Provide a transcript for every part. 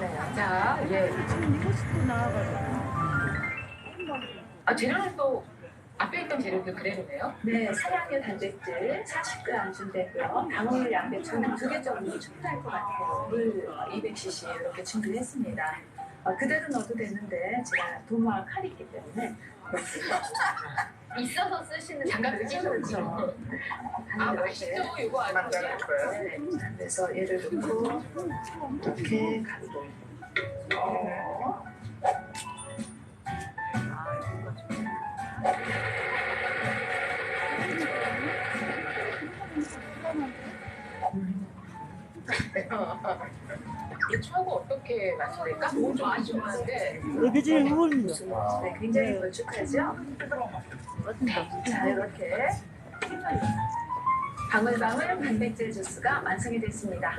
그러네요. 자, 예. 아, 재료는 또 앞에 있던 재료도 그대로네요? 네, 사랑의 단백질 40g 준비했고요. 방울 양배추는 두개 정도 충분할 것 같아요. 물 200cc 이렇게 준비했습니다. 어, 그대로 넣어도 되는데 제가 도마와 칼이 있기 때문에 있어서 쓰시는 장갑 그렇죠. 아, 멋있죠? 이거 아주. 네, 자, 그래서 얘를 넣고 이렇게 가루 어, 이 추하고 어떻게 맞춰낼까? 좀 아쉬운데. 어울린다. 무슨 네, 굉장히 걸쭉하죠? 자, 이렇게 방울방울 단백질 주스가 완성이 됐습니다.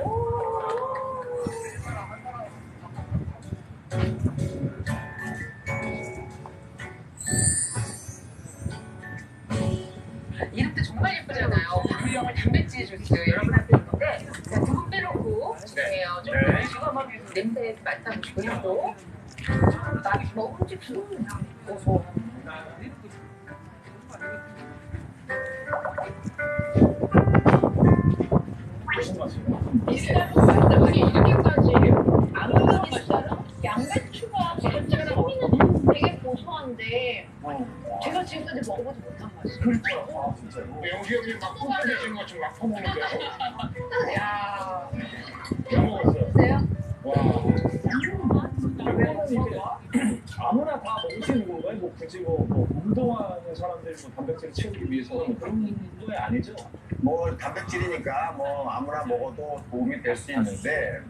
이름도 정말 예쁘잖아요. 방울형을 단백질 주스 여러분 앞에 있는데 자, 두분 빼놓고 주세요. 좀 네. 지금 냄새 맡아보시고 맛 먹음직스러운 고소. 맛있다. 아니 이렇게까지 아무런 미숫가루? 양배추가 살짝 향이는 되게 고소한데 제가 지금까지 먹어보지 못한 맛이에요. 그렇죠. 아, 진짜로. 영기 형님 막 pun져내신 것좀 막 퍼먹는데요? 야, 건가요? 뭐 뭐, 뭐 운동하는 사람들 뭐 단백질을 채우기 위해서는 그런 거 아니죠? 뭐 단백질이니까 뭐 아무나 먹어도 도움이 될 수 있는데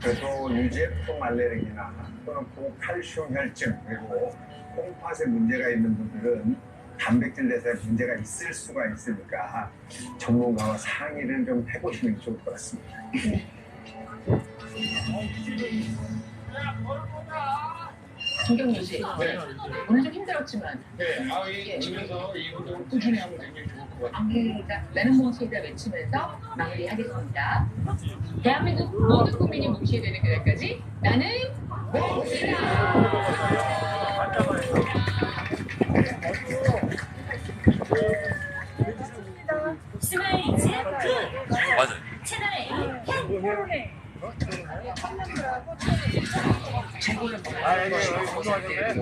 그래도 유제품 알레르기나 또는 고칼슘 혈증 그리고 콩팥에 문제가 있는 분들은 단백질 대사에 문제가 있을 수가 있으니까 전문가와 상의를 좀 해보시는 게 좋을 것 같습니다. 김경민 씨, 네. 오늘 좀 힘들었지만 네. 아, 이 집에서 이 운동을 꾸준히 하면 굉장히 좋을 것 같아요. 나는 무엇이다 외치면서 마무리하겠습니다. 대한민국 모든 국민이 뭉치게 되는 그날까지 나는 스마일즈 그 채널 A 최고의 퍼센트의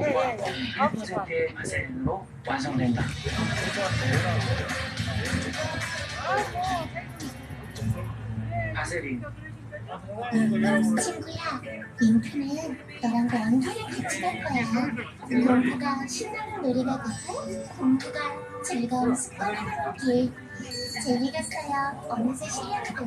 맛으로 완성된다. 바세린. 친구야, 윙크는 너랑 완전히 같이 될 거야. 공부가 신나는 놀이가 되고 공부가 즐거운 습관으로 길. 재미있어요. 어느새 실력이 되고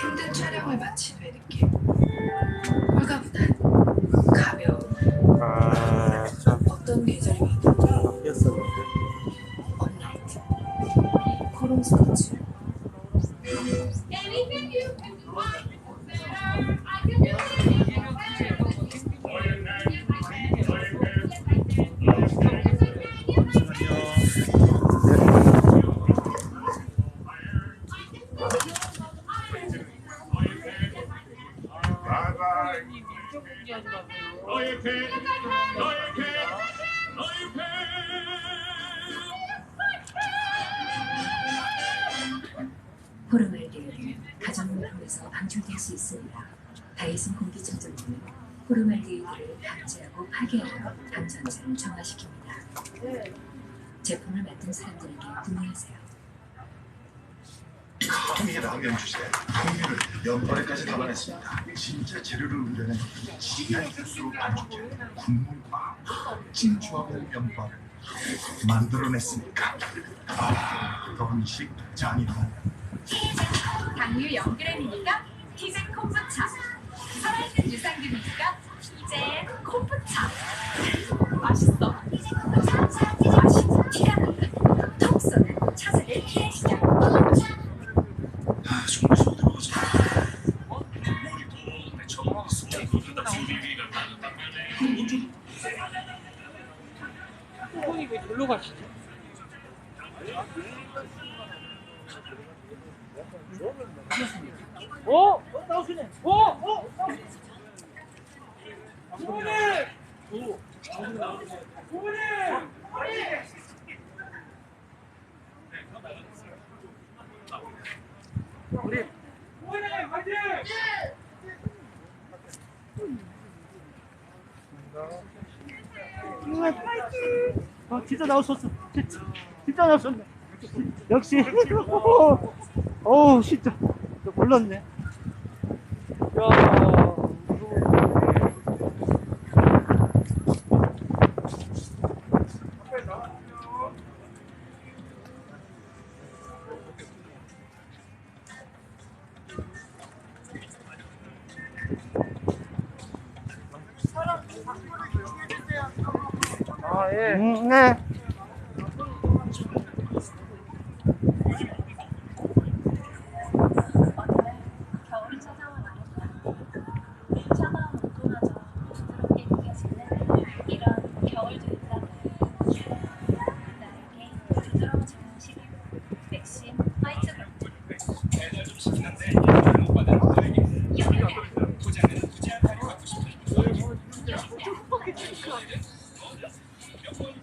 힘든 촬영을 마친 후의 느낌. 홀가분한 가벼운 아, 참. 어떤 계절이 와도 바뀌었었는데. 업라이트 코롱 스커츠 방출될 수 있습니다. 다이슨 공기청정기는 호르말데이드를 방지하고 파괴하여 방전체를 정화시킵니다. 제품을 맡은 사람들에게 문의하세요. 통일 라면 주세 통일을 연발에까지 담아냈습니다. 진짜 재료를 우려낸 진한 육수로 반죽해 국물과 진주하고 면발을 만들어냈으니까? 아, 그런 식 잔이로 키즈 당류 0g이니까? 키젠 콤부차. 살아있는 유산균이니까 키젠 콤부차. 맛있어. 맛이 티나는 톡 쏘는 차세대 키의 시작. 아 정말 들어가지 머리도 내 처음 스쳐보다 소리가 나는 형이 왜 놀러 가시죠? 어? 어? 나오시네. 어? 어? 아 진짜 나오셨어. 진짜 진짜 나오셨네. 역시. 어우 진짜 저 몰랐네. 야. 아 예. 음, 네. 겨울이 찾아온 아름다움 차가운 온도마저 부드럽게 느껴지는 이런 겨울도 있다면 나에게 부드러워지는 시간 맥심 화이트 브라운 어떤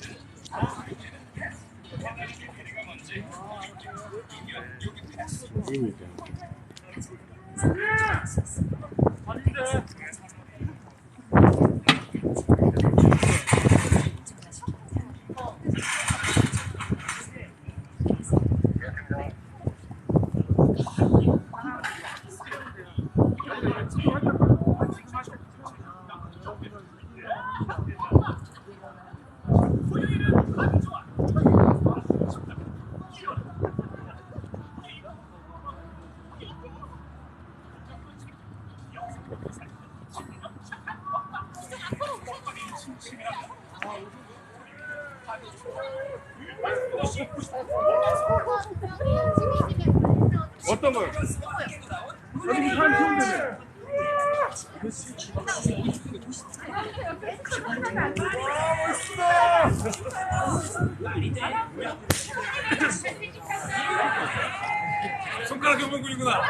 손가락 연봉군이구나.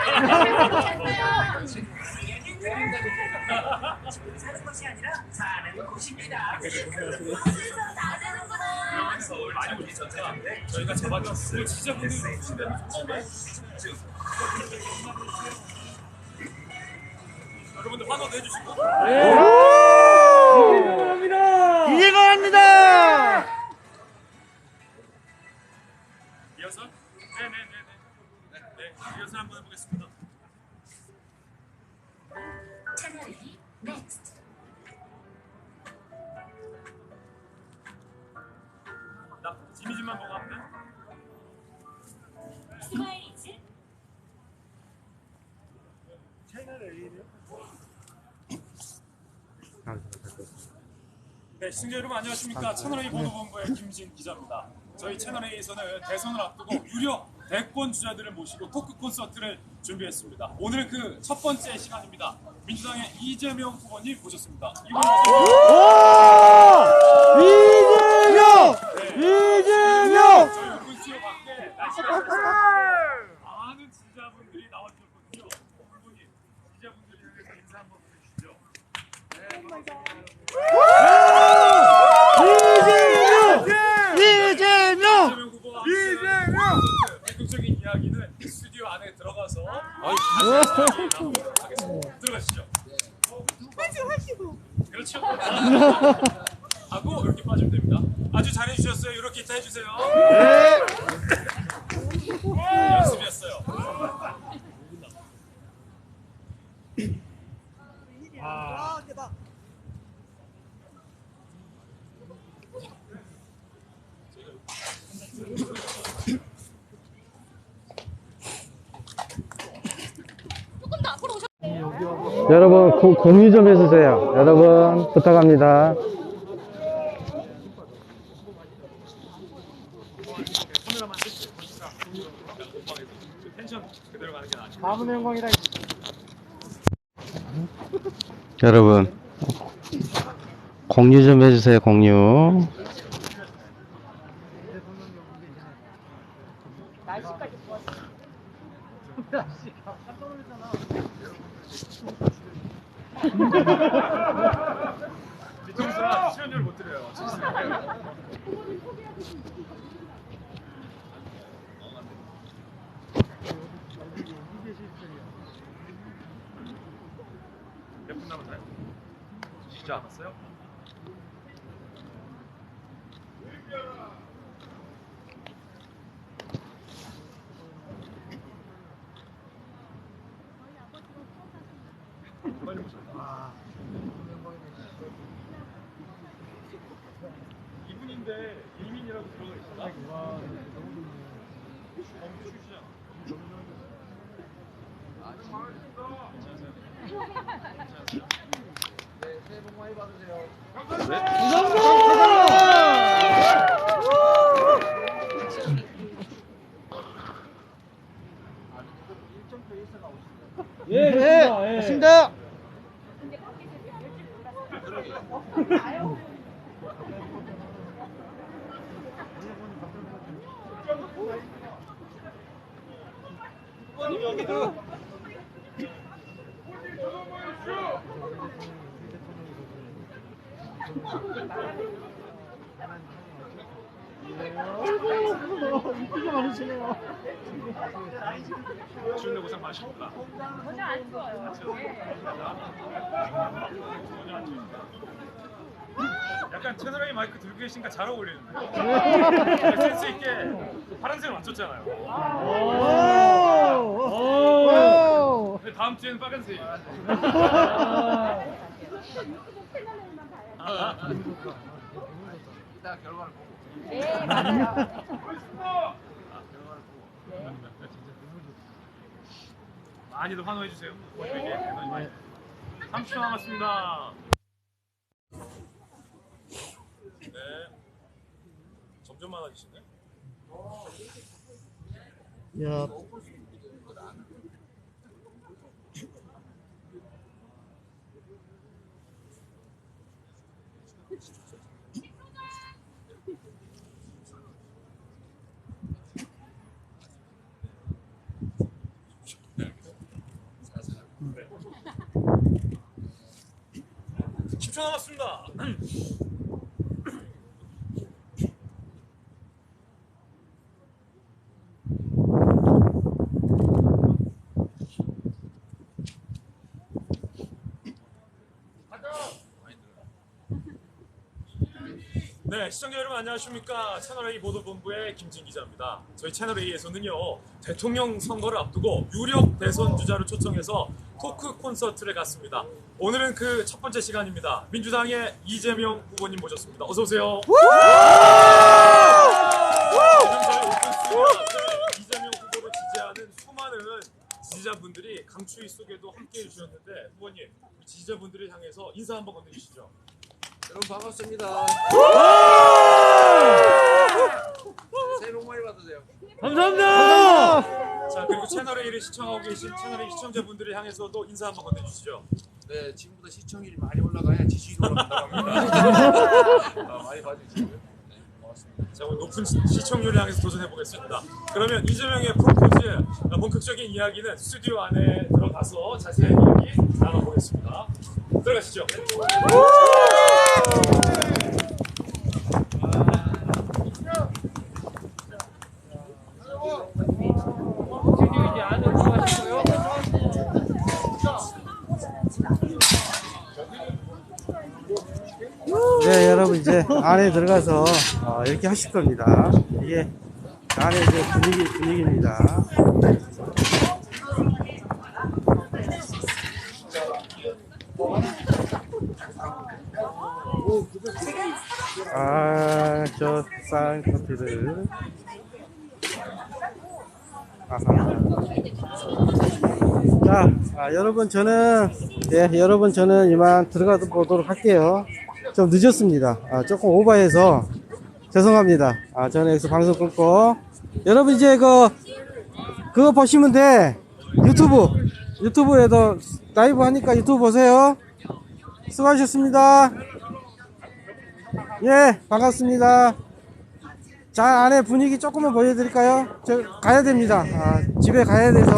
사는 것이 아니라 사는 곳입니다. 많이 올리셨죠? 저희가 잡아줬어요. 진짜 분들이 오신다는 여러분들 환호도 해주시고. 네, 시청자 여러분 안녕하십니까? 채널A 보도본부의 김진 기자입니다. 저희 채널A에서는 대선을 앞두고 유력 대권 주자들을 모시고 토크 콘서트를 준비했습니다. 오늘은 그 첫 번째 시간입니다. 민주당의 이재명 후보님 모셨습니다. 이번 이재명! 이재명! 저희 오픈 스튜디오 밖에 날씨가 좋습니다. 많은 지자분들이 나와주셨거든요. 후보님, 지자분들 위해서 인사 한번 보내주시죠. 이재명! 이재명! 이재명 후보와 이재명! 본격적인 이야기는 스튜디오 안에 들어가서 하겠습니다. 들어가시죠. 그렇죠. 하고 이렇게 빠지면 됩니다. 아주 잘해주셨어요. 이렇게 기타 해주세요. 연습이었어요. 아, 대박. 여러분 고- 공유 좀 해주세요. 여러분 부탁합니다. 여러분 공유 좀 해주세요. 공유. 뒤통수라 출연료를 못 드려요. 몇분 남았나요? 쉬지 않았어요? 빨리 오셨다. 이분인데 일민이라고 들어가 있잖아. 멈추시잖 아. 예, 인기가 많으시네요. 추운데 고생 많으십니다. 전혀 안 추워요. 전혀 안 좋습니다. 약간 채널 A 마이크 들고 계시니까 잘 어울리는데. 네. 센스 있게 파란색을 맞췄잖아요. 오! 오! 근데 다음 주에는 빨간색이에요. 이따 결과를 보고. 네, 맞아요. 많이들 환호해 주세요. 저에게 에너지 많이. 30초 남았습니다. 네. 점점 많아지시네. 야, 남았습니다. 네, 시청자 여러분 안녕하십니까? 채널A 보도본부의 김진 기자입니다. 저희 채널A에서는요, 대통령 선거를 앞두고 유력 대선 주자를 초청해서 토크 콘서트를 갔습니다. 오늘은 그 첫 번째 시간입니다. 민주당의 이재명 후보님 모셨습니다. 어서 오세요. 지금 저희 오픈스튜디오 앞에 이재명 후보를 지지하는 수많은 지지자분들이 강추위 속에도 함께해 주셨는데 후보님 우리 지지자분들을 향해서 인사 한번 건네주시죠. 여러분 반갑습니다. 새해 복 많이 받으세요. 감사합니다. 자 그리고 채널 A를 시청하고 계신 채널 A 시청자분들을 향해서도 인사 한번 건네주시죠. 네, 지금보다 시청률이 많이 올라가야 지지율이 올라갑니다. 아, 많이 봐주시고요. 네, 고맙습니다. 자 오늘 높은 시- 시청률을 향해서 도전해 보겠습니다. 그러면 이재명의 프로포즈 어, 본격적인 이야기는 스튜디오 안에 들어가서 자세한 이야기 나눠보겠습니다. 들어가시죠. 네, 여러분 이제 안에 들어가서 어, 이렇게 하실 겁니다. 이게 안에 이제 분위기 분위기입니다. 아, 저. 아하. 자, 자, 아, 여러분 저는 예, 여러분 저는 이만 들어가 보도록 할게요. 좀 늦었습니다. 아, 조금 오버해서 죄송합니다. 아, 저는 여기서 방송 끊고 여러분 이제 그 그거 보시면 돼. 유튜브 유튜브에도 라이브 하니까 유튜브 보세요. 수고하셨습니다. 예, 반갑습니다. 자, 안에 분위기 조금만 보여드릴까요? 저 가야 됩니다. 아, 집에 가야 돼서